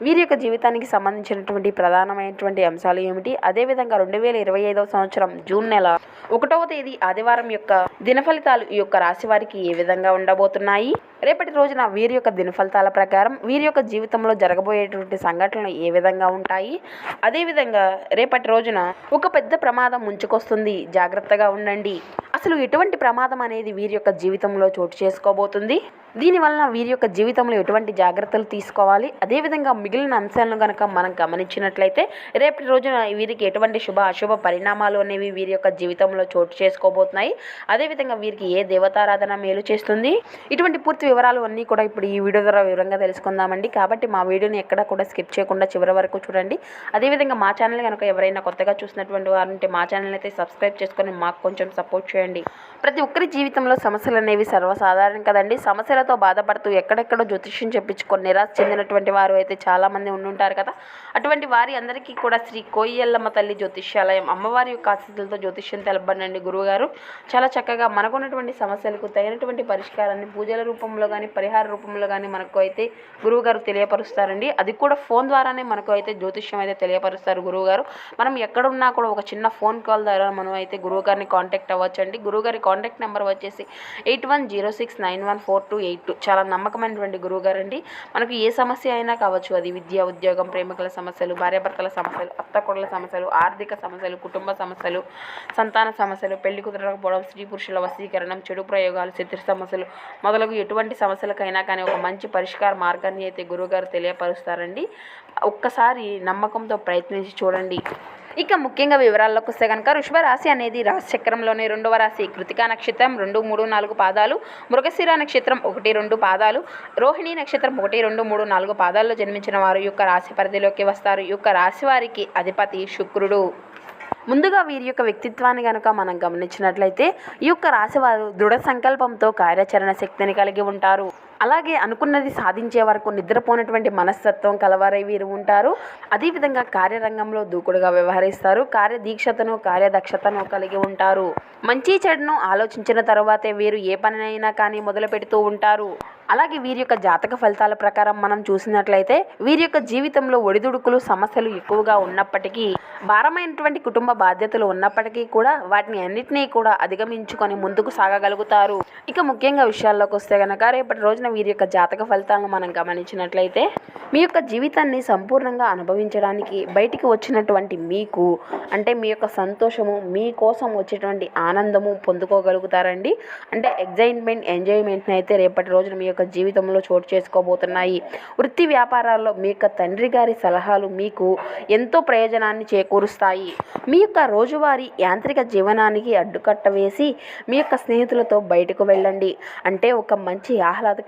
వీరి యొక్క జీవితానికి సంబంధించినటువంటి ప్రధానమైనటువంటి అంశాలు ఏమిటి? అదేవిధంగా రెండు వేల ఇరవై ఐదవ సంవత్సరం జూన్ నెల ఒకటవ తేదీ ఆదివారం యొక్క దిన ఫలితాలు ఈ యొక్క రాశి వారికి ఏ విధంగా ఉండబోతున్నాయి? రేపటి రోజున వీరి యొక్క దిన ఫలితాల ప్రకారం వీరి యొక్క జీవితంలో జరగబోయేటువంటి సంఘటనలు ఏ విధంగా ఉంటాయి? అదేవిధంగా రేపటి రోజున ఒక పెద్ద ప్రమాదం ముంచుకొస్తుంది. జాగ్రత్తగా ఉండండి. అసలు ఎటువంటి ప్రమాదం అనేది వీరి యొక్క జీవితంలో చోటు చేసుకోబోతుంది? దీనివలన వీరి యొక్క జీవితంలో ఎటువంటి జాగ్రత్తలు తీసుకోవాలి? అదేవిధంగా మిగిలిన అంశాలను కనుక మనం గమనించినట్లయితే రేపటి రోజున వీరికి ఎటువంటి శుభ అశుభ పరిణామాలు అనేవి వీరి యొక్క జీవితంలో చోటు చేసుకోబోతున్నాయి. అదేవిధంగా వీరికి ఏ దేవతారాధన మేలు చేస్తుంది? ఇటువంటి పూర్తి వివరాలు అన్నీ కూడా ఇప్పుడు ఈ వీడియో ద్వారా వివరంగా తెలుసుకుందామండి. కాబట్టి మా వీడియోని ఎక్కడ కూడా స్కిప్ చేయకుండా చివరి వరకు చూడండి. అదేవిధంగా మా ఛానల్ కనుక ఎవరైనా కొత్తగా చూసినటువంటి వారంటే మా ఛానల్ అయితే సబ్స్క్రైబ్ చేసుకొని మాకు కొంచెం సపోర్ట్ చేయండి. ప్రతి ఒక్కరి జీవితంలో సమస్యలు అనేవి సర్వసాధారణం కదండి. సమస్యలతో బాధపడుతూ ఎక్కడెక్కడో జ్యోతిష్యం చెప్పించుకొని నిరాశ చెందినటువంటి వారు అయితే చాలామంది ఉండుంటారు కదా. అటువంటి వారి అందరికీ కూడా శ్రీ కోయ్యల్లమ్మ తల్లి జ్యోతిష్యాలయం అమ్మవారి యొక్క ఆశీస్సులతో జ్యోతిష్యం తెలపండి గురువుగారు. చాలా చక్కగా మనకున్నటువంటి సమస్యలకు తగినటువంటి పరిష్కారాన్ని పూజల రూపంలో కానీ పరిహార రూపంలో కానీ మనకు అయితే గురువుగారు తెలియపరుస్తారండి. అది కూడా ఫోన్ ద్వారానే మనకు అయితే జ్యోతిష్యం అయితే తెలియపరుస్తారు గురువుగారు. మనం ఎక్కడున్నా కూడా ఒక చిన్న ఫోన్ కాల్ ద్వారా మనం అయితే గురువుగారిని కాంటాక్ట్ అవ్వచ్చండి. గురువుగారి కాంటాక్ట్ నెంబర్ వచ్చేసి eight one zero six nine one four two eight eight చాలా నమ్మకమైనటువంటి గురువుగారు అండి మనకు ఏ సమస్య అయినా కావచ్చు అది విద్య ఉద్యోగం ప్రేమికుల సమస్యలు భార్యాభర్తల సమస్యలు అత్తకొడల సమస్యలు ఆర్థిక సమస్యలు కుటుంబ సమస్యలు సంతాన సమస్యలు పెళ్ళి కుదరకపోవడం స్త్రీ పురుషుల వశీకరణం చెడు ప్రయోగాలు శత్రు సమస్యలు మొదలగు ఎటువంటి సమస్యలకైనా కానీ ఒక మంచి పరిష్కార మార్గాన్ని అయితే గురువుగారు తెలియపరుస్తారండి. ఒక్కసారి నమ్మకంతో ప్రయత్నించి చూడండి. ఇక ముఖ్యంగా వివరాల్లోకి వస్తే కనుక వృషభ రాశి అనేది రాశి చక్రంలోని రెండవ రాశి. కృతికా నక్షత్రం రెండు మూడు నాలుగు పాదాలు. మృగశిర నక్షత్రం ఒకటి రెండు పాదాలు. రోహిణి నక్షత్రం ఒకటి రెండు మూడు నాలుగు పాదాల్లో జన్మించిన వారు ఈ యొక్క రాశి పరిధిలోకి వస్తారు. ఈ యొక్క రాశి వారికి అధిపతి శుక్రుడు. ముందుగా వీరి యొక్క వ్యక్తిత్వాన్ని కనుక మనం గమనించినట్లయితే ఈ యొక్క రాశివారు దృఢ సంకల్పంతో కార్యాచరణ శక్తిని కలిగి ఉంటారు. అలాగే అనుకున్నది సాధించే వరకు నిద్రపోనటువంటి మనస్తత్వం కలవారై వీరు ఉంటారు. అదేవిధంగా కార్యరంగంలో దూకుడుగా వ్యవహరిస్తారు. కార్యదీక్షతను కార్యదక్షతను కలిగి ఉంటారు. మంచి చెడును ఆలోచించిన తర్వాతే వీరు ఏ పనినైనా కానీ మొదలు పెడుతూ ఉంటారు. అలాగే వీరి యొక్క జాతక ఫలితాల ప్రకారం మనం చూసినట్లయితే వీరి యొక్క జీవితంలో ఒడిదుడుకులు సమస్యలు ఎక్కువగా ఉన్నప్పటికీ భారమైనటువంటి కుటుంబ బాధ్యతలు ఉన్నప్పటికీ కూడా వాటిని అన్నిటినీ కూడా అధిగమించుకొని ముందుకు సాగగలుగుతారు. ఇక ముఖ్యంగా విషయాల్లోకి వస్తే కనుక రేపటి రోజున వీరి యొక్క జాతక ఫలితాలను మనం గమనించినట్లయితే మీ యొక్క జీవితాన్ని సంపూర్ణంగా అనుభవించడానికి బయటికి వచ్చినటువంటి మీకు అంటే మీ యొక్క సంతోషము మీ కోసం వచ్చేటువంటి ఆనందము పొందుకోగలుగుతారండి. అంటే ఎగ్జైట్మెంట్ ఎంజాయ్మెంట్ని అయితే రేపటి రోజున మీ యొక్క జీవితంలో చోటు చేసుకోబోతున్నాయి. వృత్తి వ్యాపారాల్లో మీ యొక్క తండ్రి గారి సలహాలు మీకు ఎంతో ప్రయోజనాన్ని చేకూరుస్తాయి. మీ యొక్క రోజువారీ యాంత్రిక జీవనానికి అడ్డుకట్ట వేసి మీ యొక్క స్నేహితులతో బయటకు వెళ్ళండి. అంటే ఒక మంచి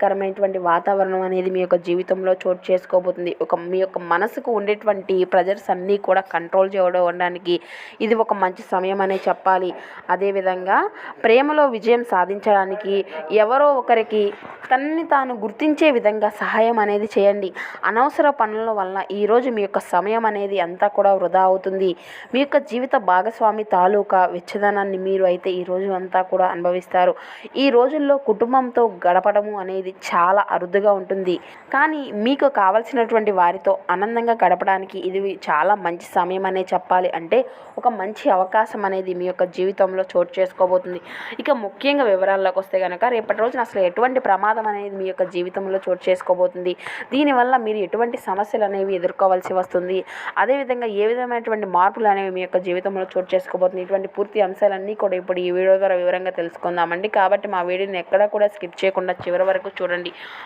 ఆహ్లాదకరమైనటువంటి వాతావరణం అనేది మీ యొక్క జీవితంలో చోటు చేసుకోబోతుంది. ఒక మీ యొక్క మనసుకు ఉండేటువంటి ప్రెజర్స్ అన్నీ కూడా కంట్రోల్ చేయడానికి ఇది ఒక మంచి సమయం అనే చెప్పాలి. అదేవిధంగా ప్రేమలో విజయం సాధించడానికి ఎవరో ఒకరికి తనని తాను గుర్తించే విధంగా సహాయం అనేది చేయండి. అనవసర పనుల వల్ల ఈరోజు మీ యొక్క సమయం అనేది అంతా కూడా వృధా అవుతుంది. మీ యొక్క జీవిత భాగస్వామి తాలూకా వెచ్చదనాన్ని మీరు అయితే ఈ రోజు అంతా కూడా అనుభవిస్తారు. ఈ రోజుల్లో కుటుంబంతో గడపడము అనేది చాలా అరుదుగా ఉంటుంది. కానీ మీకు కావలసినటువంటి వారితో ఆనందంగా గడపడానికి ఇది చాలా మంచి సమయం అనే చెప్పాలి. అంటే ఒక మంచి అవకాశం అనేది మీ యొక్క జీవితంలో చోటు చేసుకోబోతుంది. ఇక ముఖ్యంగా వివరాల్లోకి వస్తే కనుక రేపటి రోజున అసలు ఎటువంటి ప్రమాదం అనేది మీ యొక్క జీవితంలో చోటు చేసుకోబోతుంది. దీనివల్ల మీరు ఎటువంటి సమస్యలు అనేవి ఎదుర్కోవాల్సి వస్తుంది. అదేవిధంగా ఏ విధమైనటువంటి మార్పులు అనేవి మీ యొక్క జీవితంలో చోటు చేసుకోబోతుంది. ఇటువంటి పూర్తి అంశాలన్నీ కూడా ఇప్పుడు ఈ వీడియో ద్వారా వివరంగా తెలుసుకుందామండి. కాబట్టి మా వీడియోని ఎక్కడా కూడా స్కిప్ చేయకుండా చివరి వరకు చూడండి.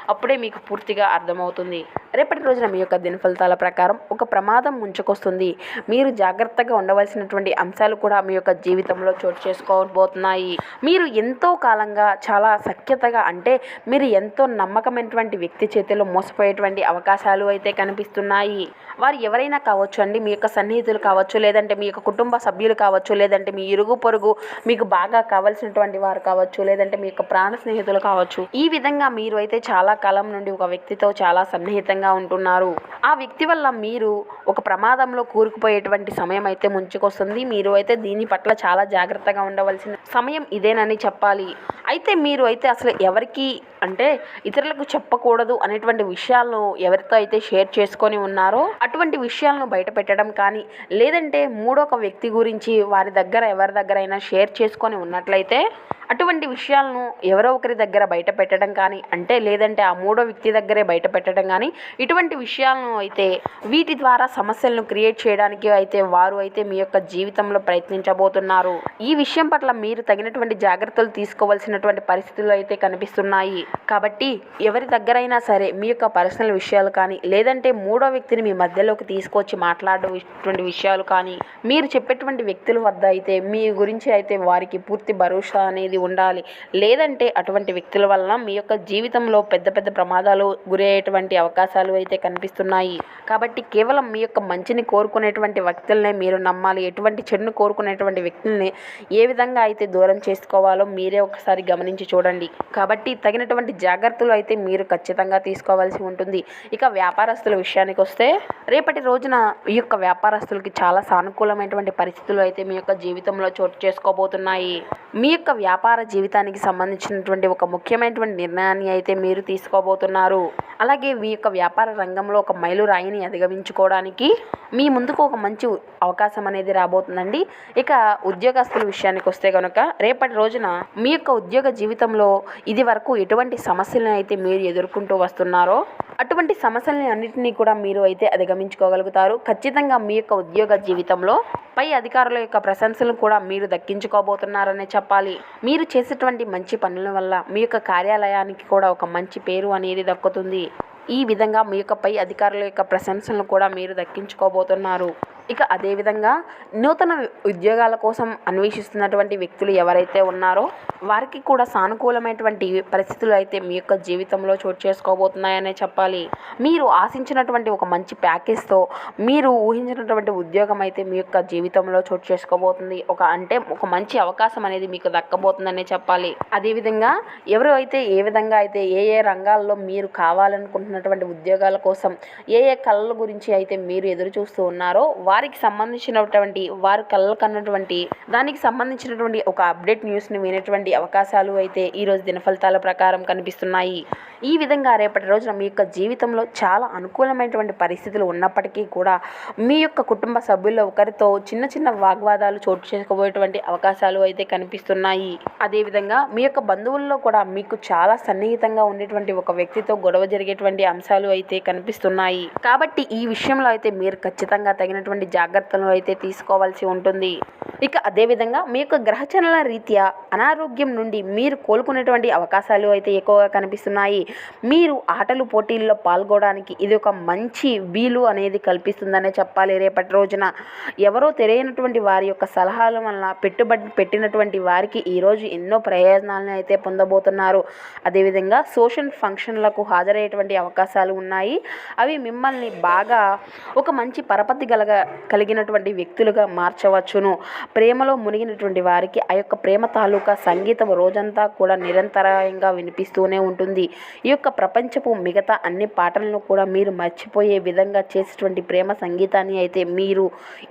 అప్పుడే మీకు పూర్తిగా అర్థమవుతుంది. రేపటి రోజున మీ యొక్క దిన ఫలితాల ప్రకారం ఒక ప్రమాదం ముంచుకొస్తుంది. మీరు జాగ్రత్తగా ఉండవలసినటువంటి అంశాలు కూడా మీ యొక్క జీవితంలో చోటు చేసుకోబోతున్నాయి. మీరు ఎంతో కాలంగా చాలా సఖ్యతగా అంటే మీరు ఎంతో నమ్మకమైనటువంటి వ్యక్తి చేతిలో మోసపోయేటువంటి అవకాశాలు అయితే కనిపిస్తున్నాయి. వారు ఎవరైనా కావచ్చు అండి మీ యొక్క సన్నిహితులు కావచ్చు లేదంటే మీ యొక్క కుటుంబ సభ్యులు కావచ్చు లేదంటే మీ ఇరుగు పొరుగు మీకు బాగా కావాల్సినటువంటి వారు కావచ్చు లేదంటే మీ యొక్క ప్రాణ స్నేహితులు కావచ్చు ఈ విధంగా మీరు మీరు అయితే చాలా కాలం నుండి ఒక వ్యక్తితో చాలా సన్నిహితంగా ఉంటున్నారు. ఆ వ్యక్తి వల్ల మీరు ఒక ప్రమాదంలో కూరుకుపోయేటువంటి సమయం అయితే ముంచుకొస్తుంది. మీరు అయితే దీని పట్ల చాలా జాగ్రత్తగా ఉండవలసిన సమయం ఇదేనని చెప్పాలి. అయితే మీరు అయితే అసలు ఎవరికి అంటే ఇతరులకు చెప్పకూడదు అనేటువంటి విషయాలను ఎవరితో అయితే షేర్ చేసుకొని ఉన్నారో అటువంటి విషయాలను బయట పెట్టడం కానీ లేదంటే మూడొక వ్యక్తి గురించి వారి దగ్గర ఎవరి దగ్గర అయినా షేర్ చేసుకొని ఉన్నట్లయితే అటువంటి విషయాలను ఎవరో ఒకరి దగ్గర బయట పెట్టడం కానీ అంటే లేదంటే ఆ మూడో వ్యక్తి దగ్గరే బయట పెట్టడం కానీ ఇటువంటి విషయాలను అయితే వీటి ద్వారా సమస్యలను క్రియేట్ చేయడానికి అయితే వారు అయితే మీ యొక్క జీవితంలో ప్రయత్నించబోతున్నారు. ఈ విషయం పట్ల మీరు తగినటువంటి జాగ్రత్తలు తీసుకోవాల్సినటువంటి పరిస్థితులు అయితే కనిపిస్తున్నాయి. కాబట్టి ఎవరి దగ్గరైనా సరే మీ యొక్క పర్సనల్ విషయాలు కానీ లేదంటే మూడో వ్యక్తిని మీ మధ్యలోకి తీసుకొచ్చి మాట్లాడేటువంటి విషయాలు కానీ మీరు చెప్పేటువంటి వ్యక్తుల వద్ద అయితే మీ గురించి అయితే వారికి పూర్తి భరోసా అనేది ఉండాలి. లేదంటే అటువంటి వ్యక్తుల వలన మీ యొక్క జీవితంలో పెద్ద పెద్ద ప్రమాదాలు గురయ్యేటువంటి అవకాశాలు అయితే కనిపిస్తున్నాయి. కాబట్టి కేవలం మీ యొక్క మంచిని కోరుకునేటువంటి వ్యక్తులనే మీరు నమ్మాలి. ఎటువంటి చెడును కోరుకునేటువంటి వ్యక్తుల్ని ఏ విధంగా అయితే దూరం చేసుకోవాలో మీరే ఒకసారి గమనించి చూడండి. కాబట్టి తగినటువంటి జాగ్రత్తలు అయితే మీరు ఖచ్చితంగా తీసుకోవాల్సి ఉంటుంది. ఇక వ్యాపారస్తుల విషయానికి వస్తే రేపటి రోజున ఈ యొక్క వ్యాపారస్తులకి చాలా సానుకూలమైనటువంటి పరిస్థితులు అయితే మీ యొక్క జీవితంలో చోటు చేసుకోబోతున్నాయి. మీ యొక్క వ్యాపార జీవితానికి సంబంధించినటువంటి ఒక ముఖ్యమైనటువంటి నిర్ణయాన్ని అయితే మీరు తీసుకోబోతున్నారు. అలాగే మీ యొక్క వ్యాపార రంగంలో ఒక మైలురాయిని అధిగమించుకోవడానికి మీ ముందుకు ఒక మంచి అవకాశం అనేది రాబోతుందండి. ఇక ఉద్యోగస్తుల విషయానికి వస్తే కనుక రేపటి రోజున మీ యొక్క ఉద్యోగ జీవితంలో ఇది వరకు ఎటువంటి సమస్యలను అయితే మీరు ఎదుర్కొంటూ వస్తున్నారో అటువంటి సమస్యలని అన్నింటినీ కూడా మీరు అయితే అధిగమించుకోగలుగుతారు. ఖచ్చితంగా మీ యొక్క ఉద్యోగ జీవితంలో పై అధికారుల యొక్క ప్రశంసలను కూడా మీరు దక్కించుకోబోతున్నారనే చెప్పాలి. మీరు చేసేటువంటి మంచి పనుల వల్ల మీ యొక్క కార్యాలయానికి కూడా ఒక మంచి పేరు అనేది దక్కుతుంది. ఈ విధంగా మీ యొక్క పై అధికారుల యొక్క ప్రశంసలను కూడా మీరు దక్కించుకోబోతున్నారు. ఇక అదేవిధంగా నూతన ఉద్యోగాల కోసం అన్వేషిస్తున్నటువంటి వ్యక్తులు ఎవరైతే ఉన్నారో వారికి కూడా సానుకూలమైనటువంటి పరిస్థితులు అయితే మీ యొక్క జీవితంలో చోటు చేసుకోబోతున్నాయనే చెప్పాలి. మీరు ఆశించినటువంటి ఒక మంచి ప్యాకేజ్తో మీరు ఊహించినటువంటి ఉద్యోగం అయితే మీ యొక్క జీవితంలో చోటు చేసుకోబోతుంది. ఒక అంటే ఒక మంచి అవకాశం అనేది మీకు దక్కబోతుందనే చెప్పాలి. అదేవిధంగా ఎవరు అయితే ఏ విధంగా అయితే ఏ ఏ రంగాల్లో మీరు కావాలనుకుంటున్నటువంటి ఉద్యోగాల కోసం ఏ ఏ కళల గురించి అయితే మీరు ఎదురు చూస్తూ ఉన్నారో వారికి సంబంధించినటువంటి వారు కళ్ళ కన్నటువంటి దానికి సంబంధించినటువంటి ఒక అప్డేట్ న్యూస్ని వినేటువంటి అవకాశాలు అయితే ఈరోజు దినఫలితాల ప్రకారం కనిపిస్తున్నాయి. ఈ విధంగా రేపటి రోజున మీ యొక్క జీవితంలో చాలా అనుకూలమైనటువంటి పరిస్థితులు ఉన్నప్పటికీ కూడా మీ యొక్క కుటుంబ సభ్యుల్లో ఒకరితో చిన్న చిన్న వాగ్వాదాలు చోటు చేసుకోబోయేటువంటి అవకాశాలు అయితే కనిపిస్తున్నాయి. అదేవిధంగా మీ యొక్క బంధువుల్లో కూడా మీకు చాలా సన్నిహితంగా ఉండేటువంటి ఒక వ్యక్తితో గొడవ జరిగేటువంటి అంశాలు అయితే కనిపిస్తున్నాయి. కాబట్టి ఈ విషయంలో అయితే మీరు ఖచ్చితంగా తగినటువంటి జాగ్రత్తలు అయితే తీసుకోవాల్సి ఉంటుంది. ఇక అదేవిధంగా మీ యొక్క గ్రహచలన రీత్యా అనారోగ్యం నుండి మీరు కోలుకునేటువంటి అవకాశాలు అయితే ఎక్కువగా కనిపిస్తున్నాయి. మీరు ఆటలు పోటీల్లో పాల్గొనడానికి ఇది ఒక మంచి వీలు అనేది కల్పిస్తుందనే చెప్పాలి రేపటి రోజున. ఎవరో తెలియనటువంటి వారి యొక్క సలహాల వలన పెట్టుబడి పెట్టినటువంటి వారికి ఈరోజు ఎన్నో ప్రయోజనాలను అయితే పొందబోతున్నారు. అదేవిధంగా సోషల్ ఫంక్షన్లకు హాజరయ్యేటువంటి అవకాశాలు ఉన్నాయి. అవి మిమ్మల్ని బాగా ఒక మంచి పరపతి గలగ కలిగినటువంటి వ్యక్తులుగా మార్చవచ్చును. ప్రేమలో మునిగినటువంటి వారికి ఆ యొక్క ప్రేమ తాలూకా సంగీతం రోజంతా కూడా నిరంతరాయంగా వినిపిస్తూనే ఉంటుంది. ఈ యొక్క ప్రపంచపు మిగతా అన్ని పాటలను కూడా మీరు మర్చిపోయే విధంగా చేసేటువంటి ప్రేమ సంగీతాన్ని అయితే మీరు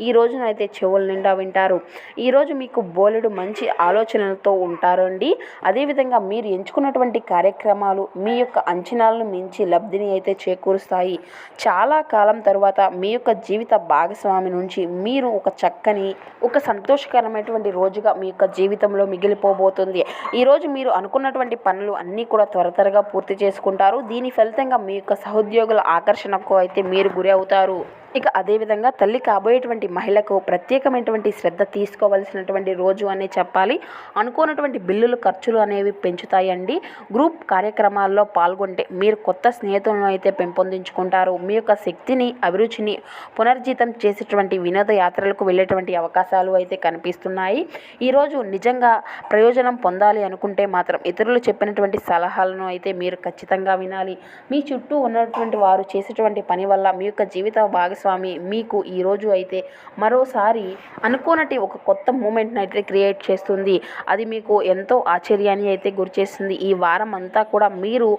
ఈ రోజున అయితే చెవుల నిండా వింటారు. ఈరోజు మీకు బోలెడు మంచి ఆలోచనలతో ఉంటారండి అదేవిధంగా మీరు ఎంచుకున్నటువంటి కార్యక్రమాలు మీ యొక్క అంచనాలను మించి లబ్ధిని అయితే చేకూరుస్తాయి. చాలా కాలం తర్వాత మీ యొక్క జీవిత భాగస్వామి స్వామి నుంచి మీరు ఒక చక్కని ఒక సంతోషకరమైనటువంటి రోజుగా మీ యొక్క జీవితంలో మిగిలిపోబోతుంది. ఈరోజు మీరు అనుకున్నటువంటి పనులు అన్నీ కూడా త్వర త్వరగా పూర్తి చేసుకుంటారు. దీని ఫలితంగా మీ యొక్క సహోద్యోగుల ఆకర్షణకు అయితే మీరు గురి అవుతారు. ఇక అదేవిధంగా తల్లి కాబోయేటువంటి మహిళకు ప్రత్యేకమైనటువంటి శ్రద్ధ తీసుకోవాల్సినటువంటి రోజు అనే చెప్పాలి. అనుకోనటువంటి బిల్లులు ఖర్చులు అనేవి పెంచుతాయండి. గ్రూప్ కార్యక్రమాల్లో పాల్గొంటే మీరు కొత్త స్నేహితులను అయితే పెంపొందించుకుంటారు. మీ యొక్క శక్తిని అభిరుచిని పునర్జీతం చేసేటువంటి వినోద యాత్రలకు వెళ్ళేటువంటి అవకాశాలు అయితే కనిపిస్తున్నాయి. ఈరోజు నిజంగా ప్రయోజనం పొందాలి అనుకుంటే మాత్రం ఇతరులు చెప్పినటువంటి సలహాలను అయితే మీరు ఖచ్చితంగా వినాలి. మీ చుట్టూ ఉన్నటువంటి వారు చేసేటువంటి పని వల్ల మీ యొక్క జీవిత భాగస్వామి స్వామి మీకు ఈరోజు అయితే మరోసారి అనుకోనటి ఒక కొత్త మూమెంట్ని అయితే క్రియేట్ చేస్తుంది. అది మీకు ఎంతో ఆశ్చర్యాన్ని అయితే గురిచేస్తుంది ఈ వారం అంతా కూడా మీరు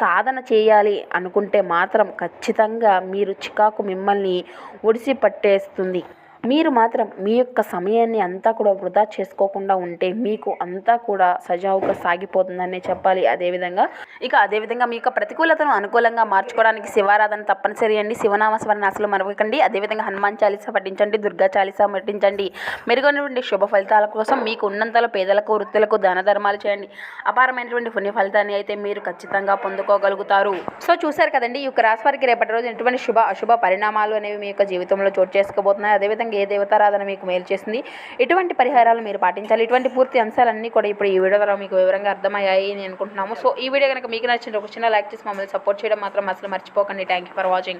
సాధన చేయాలి అనుకుంటే మాత్రం ఖచ్చితంగా మీరు చికాకు మిమ్మల్ని ఒడిసి పట్టేస్తుంది మీరు మాత్రం మీ యొక్క సమయాన్ని అంతా కూడా వృధా చేసుకోకుండా ఉంటే మీకు అంతా కూడా సజావుగా సాగిపోతుందనే చెప్పాలి. అదేవిధంగా ఇక అదేవిధంగా మీ యొక్క ప్రతికూలతను అనుకూలంగా మార్చుకోవడానికి శివారాధన తప్పనిసరి అండి. శివనామ స్మరణ అసలు మరవకండి. అదేవిధంగా హనుమాన్ చాలీసా పఠించండి దుర్గా చాలీస పఠించండి. మెరుగైనటువంటి శుభ ఫలితాల కోసం మీకు ఉన్నంతలో పేదలకు వృత్తులకు దాన ధర్మాలు చేయండి. అపారమైనటువంటి పుణ్య ఫలితాన్ని అయితే మీరు ఖచ్చితంగా పొందుకోగలుగుతారు. సో చూశారు కదండి ఈ యొక్క రాశి వారికి రేపటి రోజు ఎటువంటి శుభ అశుభ పరిణామాలు అనేవి మీ యొక్క జీవితంలో చోటు చేసుకోబోతున్నాయి. అదేవిధంగా ఏ దేవతారాధన మీకు మేలు చేసింది? ఎటువంటి పరిహారాలు మీరు పాటించాలి? ఇటువంటి పూర్తి అంశాలన్నీ కూడా ఇప్పుడు ఈ వీడియో ద్వారా మీకు వివరంగా అర్థమయ్యాయి అని అనుకుంటున్నాము. సో ఈ వీడియో కనుక మీకు నచ్చిన ఒక చిన్న లైక్ చేసి మమ్మల్ని సపోర్ట్ చేయడం మాత్రం అసలు మర్చిపోకండి. Thank you for watching